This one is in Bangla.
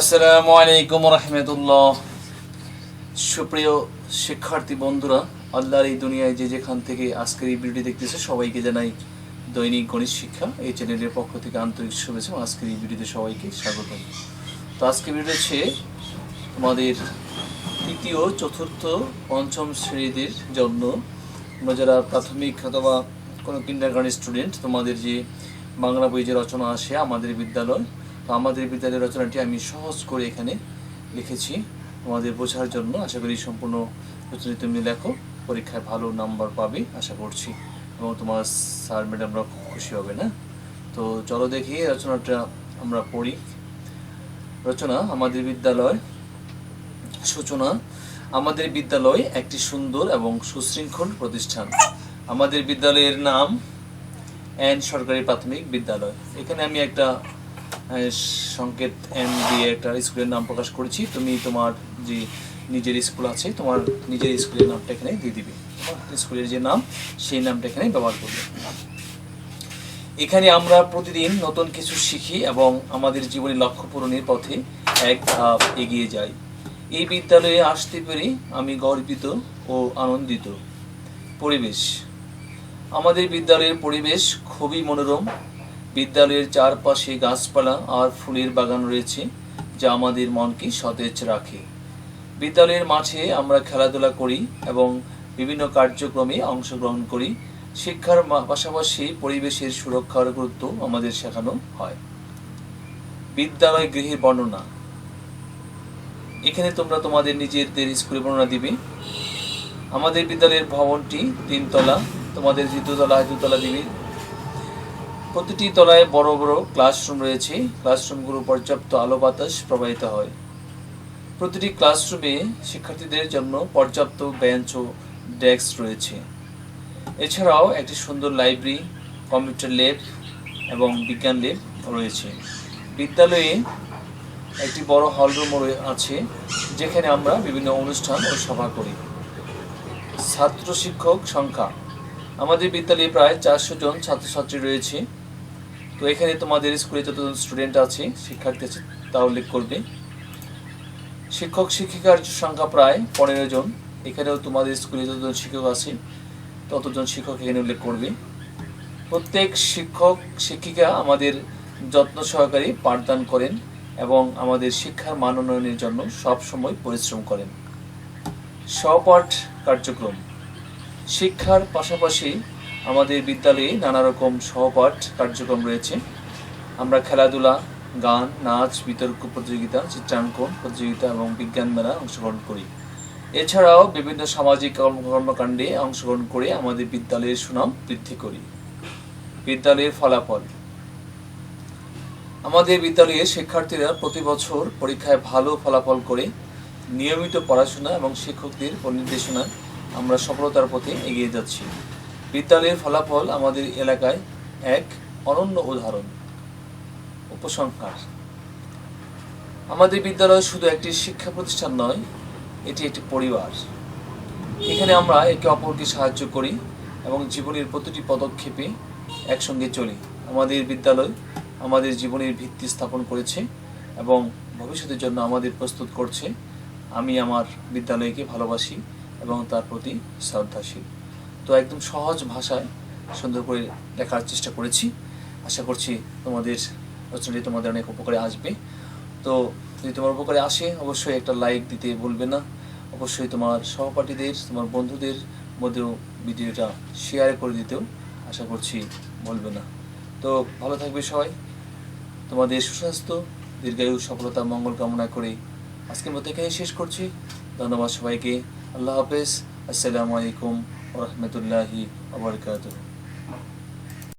আসসালামু আলাইকুম রহমতুল্লাহ। সুপ্রিয় শিক্ষার্থী বন্ধুরা, আল্লাহর এই দুনিয়ায় যে যেখান থেকে আজকের এই ভিডিওটি দেখতেছে, সবাইকে জানাই দৈনিক গণিত শিক্ষা। এই চ্যানেলের পক্ষ থেকে আন্তরিক শুভেচ্ছা আজকের এই ভিডিওতে সবাইকে স্বাগত। তো আজকে ভিডিও হচ্ছে তোমাদের তৃতীয়, চতুর্থ, পঞ্চম শ্রেণীদের জন্য। তোমরা যারা প্রাথমিক অথবা কোনো কিন্ডার স্টুডেন্ট তোমাদের যে বাংলা বই যে রচনা আসে, আমাদের বিদ্যালয় তো আমাদের বিদ্যালয়ের রচনাটি আমি সহজ করে এখানে লিখেছি তোমাদের বোঝার জন্য। আশা করি সম্পূর্ণ রচনাটি তুমি লেখো, পরীক্ষায় ভালো নাম্বার পাবে, আশা করছি। এবং তোমার স্যার ম্যাডামরা খুব খুশি হবে, না? তো চলো দেখি, রচনাটা আমরা পড়ি। রচনা, আমাদের বিদ্যালয় সূচনা। আমাদের বিদ্যালয় একটি সুন্দর এবং সুশৃঙ্খল প্রতিষ্ঠান। আমাদের বিদ্যালয়ের নাম এন সরকারি প্রাথমিক বিদ্যালয়। এখানে আমি একটা সংকেত এম দিয়ে একটা স্কুলের নাম প্রকাশ করেছি। তুমি তোমার যে নিজের স্কুল আছে, তোমার নিজের স্কুলের নামটা এখানে দিয়ে দিবে। স্কুলের যে নাম, সেই নামটা এখানে ব্যবহার করবে। এখানে আমরা প্রতিদিন নতুন কিছু শিখি এবং আমাদের জীবনের লক্ষ্য পূরণের পথে এক ধাপ এগিয়ে যাই। এই বিদ্যালয়ে আসতে পেরে আমি গর্বিত ও আনন্দিত। পরিবেশ। আমাদের বিদ্যালয়ের পরিবেশ খুবই মনোরম বিদ্যালয়ের চারপাশে গাছপালা আর ফুলের বাগান রয়েছে, যা আমাদের মনকে সতেজ রাখে। বিদ্যালয়ের মাঠে আমরা খেলাধুলা করি এবং বিভিন্ন কার্যক্রমে অংশগ্রহণ করি। শিক্ষার পাশাপাশি পরিবেশের সুরক্ষার গুরুত্ব আমাদের শেখানো হয়। বিদ্যালয় গৃহের বর্ণনা। এখানে তোমরা তোমাদের নিজেদের স্কুলে বর্ণনা দিবে। আমাদের বিদ্যালয়ের ভবনটি তিনতলা, তোমাদের যে দুতলা দুতলা দিবে। প্রতিটি তলায় বড় বড় ক্লাসরুম রয়েছে। ক্লাসরুমগুলো পর্যাপ্ত আলো বাতাস প্রবাহিত হয়। প্রতিটি ক্লাসরুমে শিক্ষার্থীদের জন্য পর্যাপ্ত বেঞ্চ ও ডেস্ক রয়েছে। এছাড়াও একটি সুন্দর লাইব্রেরি কম্পিউটার ল্যাব এবং বিজ্ঞান ল্যাব রয়েছে। বিদ্যালয়ে একটি বড় হলরুমও আছে, যেখানে আমরা বিভিন্ন অনুষ্ঠান ও সভা করি। ছাত্র শিক্ষক সংখ্যা। আমাদের বিদ্যালয়ে প্রায় চারশো জন ছাত্রছাত্রী রয়েছে। তো এখানে তোমাদের স্কুলে যতজন স্টুডেন্ট আছে, শিক্ষার্থী আছে তা উল্লেখ করবে। শিক্ষক শিক্ষিকার সংখ্যা প্রায় পনেরো জন। এখানেও তোমাদের স্কুলে যতজন শিক্ষক আছে, ততজন শিক্ষক এখানে উল্লেখ করবে। প্রত্যেক শিক্ষক শিক্ষিকা আমাদের যত্ন সহকারে পাঠদান করেন এবং আমাদের শিক্ষার মান উন্নয়নের জন্য সবসময় পরিশ্রম করেন। সহপাঠ কার্যক্রম। শিক্ষার পাশাপাশি আমাদের বিদ্যালয়ে নানা রকম সহপাঠ কার্যক্রম রয়েছে। আমরা খেলাধুলা, গান, নাচ, বিতর্ক প্রতিযোগিতা, চিত্রাঙ্কন প্রতিযোগিতা এবং বিজ্ঞান মেলা অংশগ্রহণ করি। এছাড়াও বিভিন্ন সামাজিক কর্ম- কর্মকাণ্ডে অংশগ্রহণ করে আমাদের বিদ্যালয়ের সুনাম বৃদ্ধি করি। বিদ্যালয়ের ফলাফল। আমাদের বিদ্যালয়ের শিক্ষার্থীরা প্রতি বছর পরীক্ষায় ভালো ফলাফল করে নিয়মিত পড়াশোনা এবং শিক্ষকদের নির্দেশনায় আমরা সফলতার পথে এগিয়ে যাচ্ছি। বিদ্যালয়ের ফলাফল আমাদের এলাকায় এক অনন্য উদাহরণ, উপসংহার। আমাদের বিদ্যালয় শুধু একটি শিক্ষা প্রতিষ্ঠান নয়, এটি একটি পরিবার। এখানে আমরা একে অপরকে সাহায্য করি এবং জীবনের প্রতিটি পদক্ষেপে একসঙ্গে চলি। আমাদের বিদ্যালয় আমাদের জীবনের ভিত্তি স্থাপন করেছে এবং ভবিষ্যতের জন্য আমাদের প্রস্তুত করছে। আমি আমার বিদ্যালয়কে ভালোবাসি এবং তার প্রতি শ্রদ্ধাশীল। তো একদম সহজ ভাষায় সুন্দর করে লেখার চেষ্টা করেছি। আশা করছি তোমাদের রচনাটি তোমাদের অনেক উপকারে আসবে। তো যদি তোমার উপকারে আসে, অবশ্যই একটা লাইক দিতে বলবে না। অবশ্যই তোমার সহপাঠীদের, তোমার বন্ধুদের মধ্যেও ভিডিওটা শেয়ার করে দিতেও আশা করছি বলবে না। তো ভালো থাকবে সবাই। তোমাদের সুস্বাস্থ্য, দীর্ঘায়ু সফলতা, মঙ্গল কামনা করে আজকের মতো এখানে শেষ করছি। ধন্যবাদ সবাইকে। আল্লাহ হাফেজ। আসসালামু আলাইকুম। রহমতুল্লাহি আবরকাতুহ